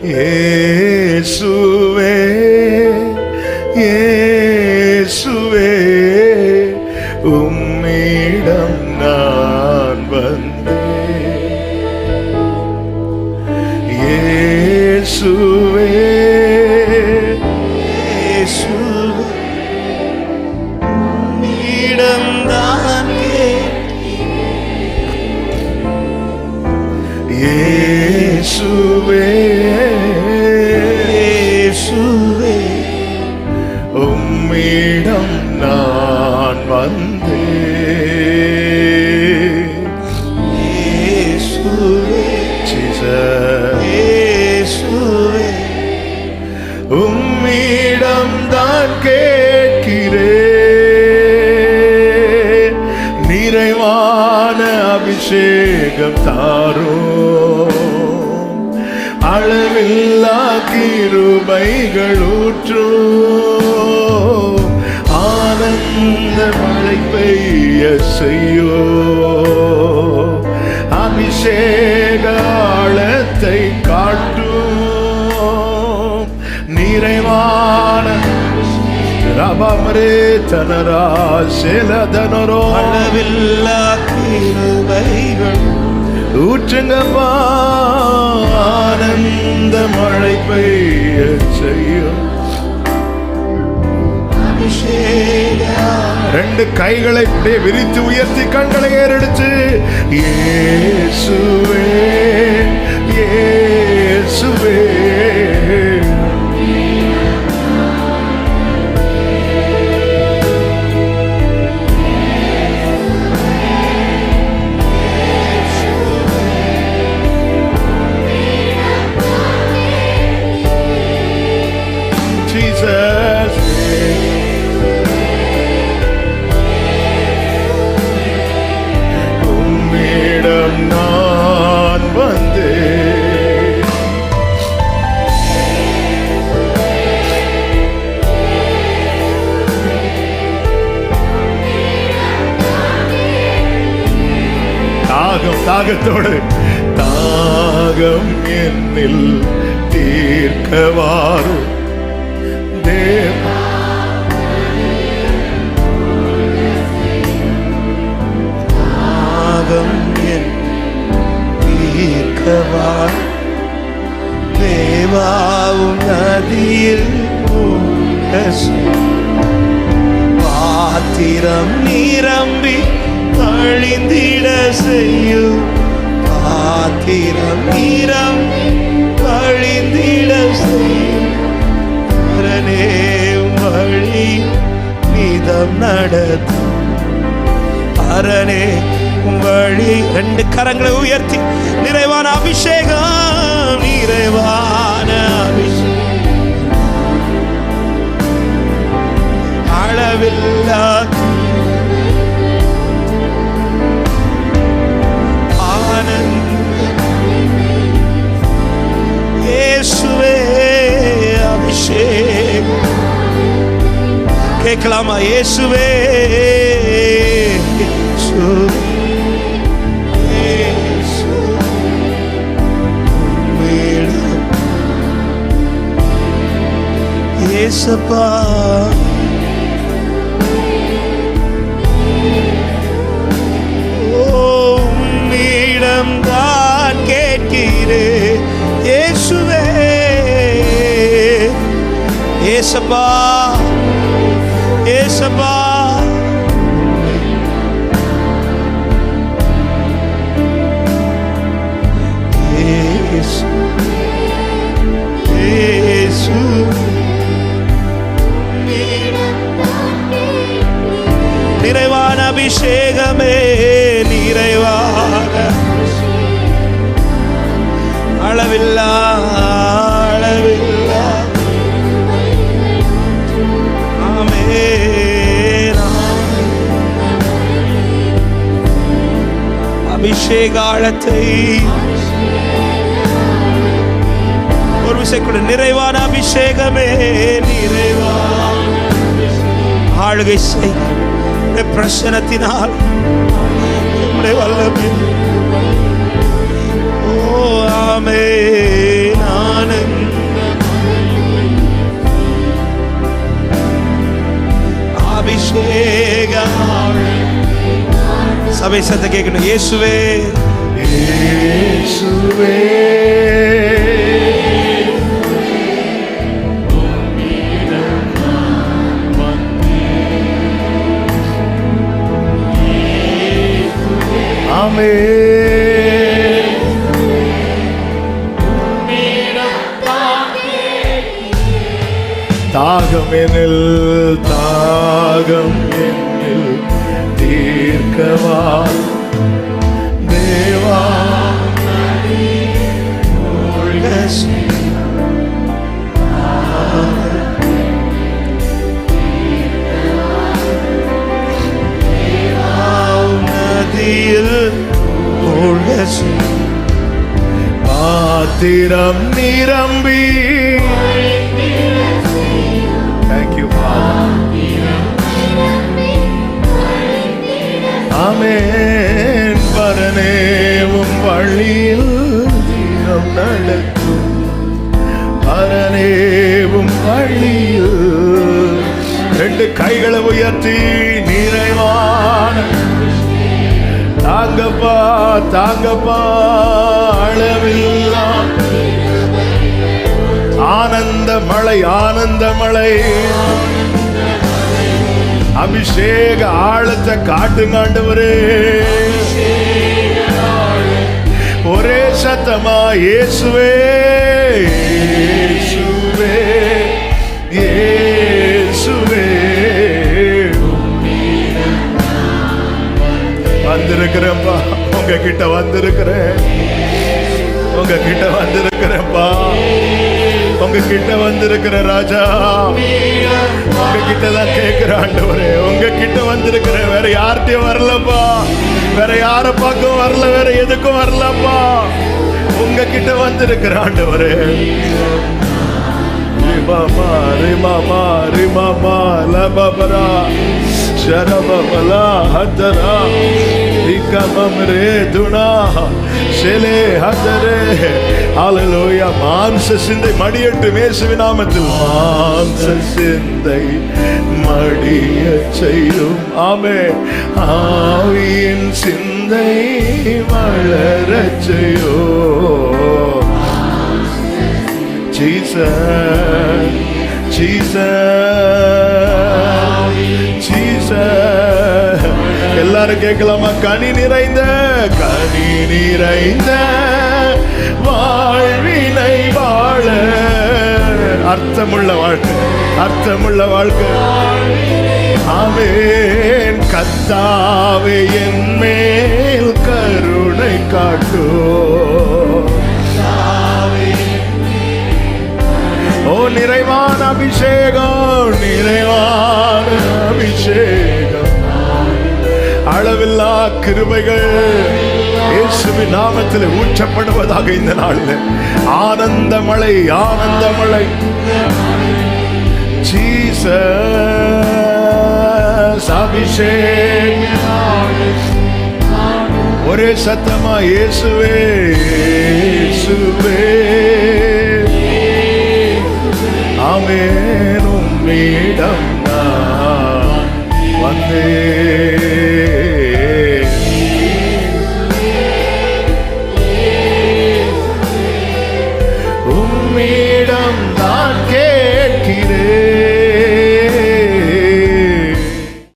ஏசுவே ஏசுவே உம் நான் வந்தேன். உம்மிடம் தான் கேட்கிறேன். நிறைவான அபிஷேகம் தாரும் அளவில்லா கிருபைகள் ஊற்றும் ஆனந்த மழை பெய்ய செய்யோ அபிஷேக ஆழத்தை காட்டும் நிறைவான ரபமரே தனரா செலதனரோ. அளவில்லா கிருபைகள். ஊற்றுங்கப்பா ஆனந்த மழை பெய்ய செய்யும் ரெண்டு கைகளை விரித்து உயர்த்தி கண்களை ஏறெடுத்து. ஏசுவே. தாகம் தாகத்தோடு தாகம் என்னில் தீர்க்கவாறு தேவ தாகம் என் தீர்க்கவா தேவாவும் நதியில் மூழ்க செய். பாத்திரம் நிரம்பி அழிந்திட செய்யும் ஆத்திரம் நிரம்பி அழிந்திட செய்யும். வழி நீதம் நடத்தும் அரணே வழி. ரெண்டு கரங்களை உயர்த்தி நிறைவான அபிஷேகம் நிறைவான அபிஷேகம். அளவில்லா கேட்கலாமா? இயேசுவே ஏசப்பா உம்மிடம் தான் கேட்கிறேன் ஏசுவே ஏசப்பா நிறைவான அபிஷேகமே நிறைவான அளவில்லா அளவில்லா ஆமென், ஆமென். அபிஷேகாலத்தை அபிஷேகம் கூட நிறைவான அபிஷேகமே நிறைவா. ஆளுகை செய்ய பிரசனத்தினால் நம்முடைய வல்லமே. ஓ ஆமே நானும் அபிஷேக சபை சத்த கேட்கணும். இயேசுவே. இயேசுவே. ஆமே. தாகம் எனில் தாகம் எனில் தீர்க்கவா பாத்திரம் நிரம்பி. தேங்க்யூ ஆமென் பரனேவும் வழியில் தீரம் நடக்கும். பரனேவும் வழியில். ரெண்டு கைகளை உயர்த்தி நிறைவான தாங்கப்பா தாங்கப்பா அளவில்லா. ஆனந்த மழை ஆனந்த மழை. அபிஷேக ஆழத்தை காட்டுங்காண்டவரே ஒரே சத்தமா இயேசுவே. இயேசுவே இயேசுவே. உங்க கிட்ட வந்திருக்கிறேன். உங்க கிட்ட வந்திருக்கிறப்பா உங்க கிட்ட வந்திருக்கிற ராஜா. உங்க கிட்ட தான் கேட்கிற ஆண்டவரே. உங்க கிட்ட வந்திருக்கிற வேற யார்கிட்டயும் வரலப்பா. வேற யார பார்க்கவும் வரல. வேற எதுக்கும் வரலப்பா. உங்க கிட்ட வந்திருக்கிற ஆண்டவரே. ரிமாமா ரிமாமா ரிமாமா லபபரா शरम बला हतरा கமம்ரே துணா. செலே ஹதரே. ஹalleluya. மாம்ச சிந்தை மடியட்டு இயேசுவி நாமத்தில். மாம்ச சிந்தை மடிய செய்யும். ஆமே ஆவியின் சிந்தை வளர செய்யும். ஜீசஸ் ஜீசஸ் எல்லாரும் கேட்கலாமா? கனி நிறைந்த கனி நிறைந்த வாழ்வினை வாழ. அர்த்தமுள்ள வாழ்க்கை அர்த்தமுள்ள வாழ்க்கை. அவன் கத்தாவே என் மேல் கருணை காட்டோ. ஓ நிறைவான அபிஷேகம் நிறைவான அபிஷேகம். கிருபைகள் இயேசுவின் நாமத்தில் ஊற்றப்படுவதாக இந்த நாளில். ஆனந்த மழை ஆனந்த மழை ஜீசஸ் அபிஷேகம் ஒரே சத்தமா இயேசுவே இயேசுவே. ஆமென் உம்மிடம் நான் வந்தேன்.